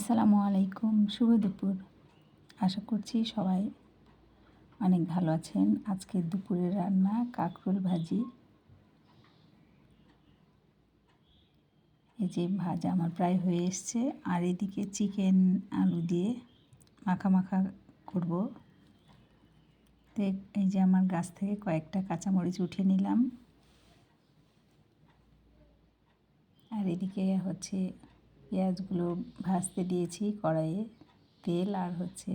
আসসালামু আলাইকুম, শুভ দুপুর। আশা করছি সবাই অনেক ভালো আছেন। আজকে দুপুরের রান্না কাঁকরোল ভাজি। এই যে ভাজা আমার প্রায় হয়ে এসছে। আর এদিকে চিকেন আলু দিয়ে মাখা মাখা করব। তো এই যে আমার গাছ থেকে কয়েকটা কাঁচামরিচ উঠে নিলাম। আর এদিকে হচ্ছে পেঁয়াজগুলো ভাজতে দিয়েছি কড়াইয়ে। তেল আর হচ্ছে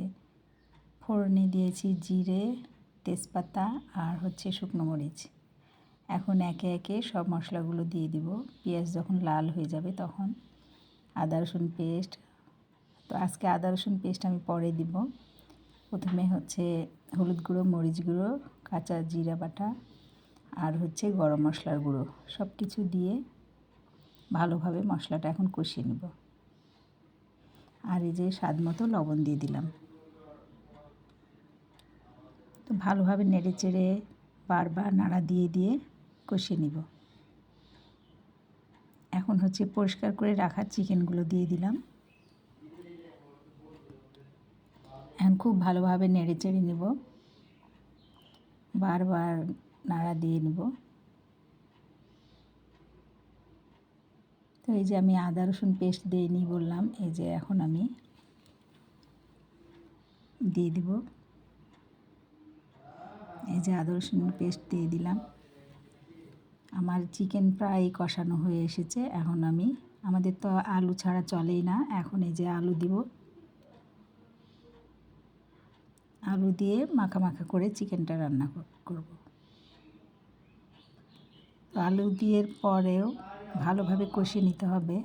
ফোড়নে দিয়েছি জিরে, তেজপাতা আর হচ্ছে শুকনো মরিচ। এখন একে একে সব মশলাগুলো দিয়ে দিব। পেঁয়াজ যখন লাল হয়ে যাবে তখন আদা, রসুন পেস্ট। তো আজকে আদা, রসুন পেস্ট আমি পরে দিব। প্রথমে হচ্ছে হলুদ গুঁড়ো, মরিচ গুঁড়ো, কাঁচা জিরা বাটা আর হচ্ছে গরম মশলার গুঁড়ো। সব কিছু দিয়ে ভালোভাবে মশলাটা এখন কষিয়ে নেব। আর এই যে স্বাদ মতো লবণ দিয়ে দিলাম। তো ভালোভাবে নেড়ে চেড়ে বারবার নাড়া দিয়ে দিয়ে কষিয়ে নিব। এখন হচ্ছে পরিষ্কার করে রাখা চিকেনগুলো দিয়ে দিলাম। এখন খুব ভালোভাবে নেড়ে চেড়ে নিব। বারবার নাড়া দিয়ে নিব। তো এই যে আমি আদা, রসুন পেস্ট দিইনি বললাম, এই যে এখন আমি দিয়ে দিব। এই যে আদা, রসুন পেস্ট দিয়ে দিলাম। আমার চিকেন প্রায় কষানো হয়ে এসেছে, এখন আমি, আমাদের তো আলু ছাড়া চলেই না, এখন এই যে আলু দিব। আলু দিয়ে মাখা মাখা করে চিকেনটা রান্না করব। তো আলু দিয়ে পরেও ভালোভাবে কষিয়ে নিতে হবে।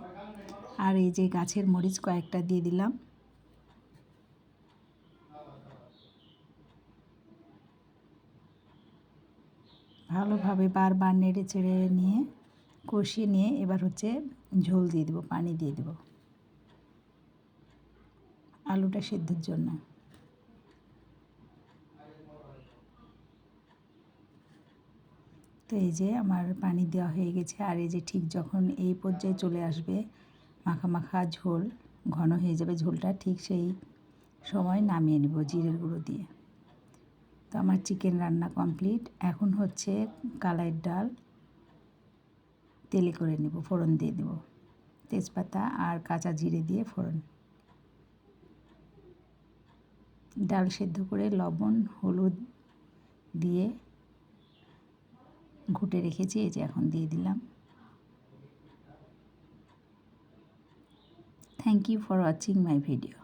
আর এই যে গাছের মরিচ কয়েকটা দিয়ে দিলাম। ভালোভাবে বারবার নেড়ে চেড়ে নিয়ে, কষিয়ে নিয়ে এবার হচ্ছে ঝোল দিয়ে দেবো, পানি দিয়ে দেবো। আলুটা সেদ্ধর জন্য। তো এই যে আমার পানি দেওয়া হয়ে গেছে। আর এই যে ঠিক যখন এই পর্যায়ে চলে আসবে, মাখা মাখা ঝোল, ঘন হয়ে যাবে ঝোলটা, ঠিক সেই সময় নামিয়ে নেব জিরের গুঁড়ো দিয়ে। তো আমার চিকেন রান্না কমপ্লিট। এখন হচ্ছে কালাইয়ের ডাল তেলে করে নেব, ফোড়ন দিয়ে দেব। তেজপাতা আর কাঁচা জিরে দিয়ে ফোড়ন। ডাল সেদ্ধ করে লবণ, হলুদ দিয়ে ঘুটে রেখেছি এই যে এখন দিয়ে দিলাম। Thank you for watching my video